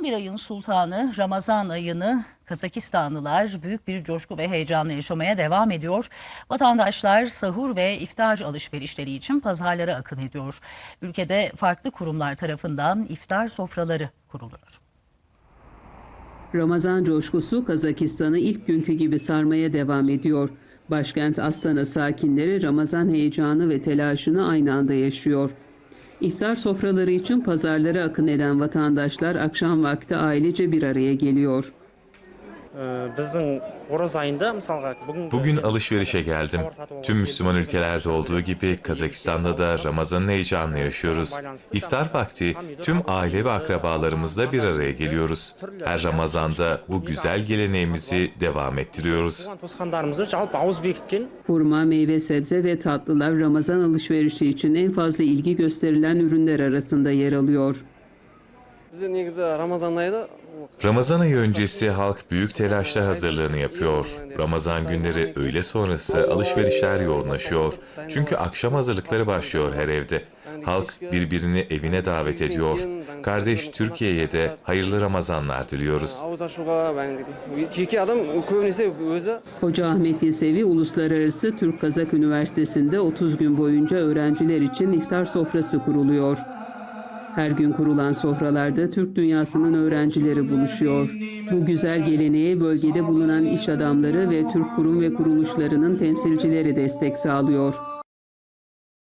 11 ayın sultanı Ramazan ayını Kazakistanlılar büyük bir coşku ve heyecanla yaşamaya devam ediyor. Vatandaşlar sahur ve iftar alışverişleri için pazarlara akın ediyor. Ülkede farklı kurumlar tarafından iftar sofraları kuruluyor. Ramazan coşkusu Kazakistan'ı ilk günkü gibi sarmaya devam ediyor. Başkent Astana sakinleri Ramazan heyecanı ve telaşını aynı anda yaşıyor. İftar sofraları için pazarlara akın eden vatandaşlar akşam vakti ailece bir araya geliyor. Bugün alışverişe geldim. Tüm Müslüman ülkelerde olduğu gibi Kazakistan'da da Ramazan'ın heyecanını yaşıyoruz. İftar vakti tüm aile ve akrabalarımızla bir araya geliyoruz. Her Ramazan'da bu güzel geleneğimizi devam ettiriyoruz. Hurma, meyve, sebze ve tatlılar Ramazan alışverişi için en fazla ilgi gösterilen ürünler arasında yer alıyor. Ramazan ayı öncesi halk büyük telaşla hazırlığını yapıyor. Ramazan günleri öğle sonrası alışverişler yoğunlaşıyor. Çünkü akşam hazırlıkları başlıyor her evde. Halk birbirini evine davet ediyor. Kardeş Türkiye'ye de hayırlı Ramazanlar diliyoruz. Hoca Ahmet Yesevi Uluslararası Türk Kazak Üniversitesi'nde 30 gün boyunca öğrenciler için iftar sofrası kuruluyor. Her gün kurulan sofralarda Türk dünyasının öğrencileri buluşuyor. Bu güzel geleneğe bölgede bulunan iş adamları ve Türk kurum ve kuruluşlarının temsilcileri destek sağlıyor.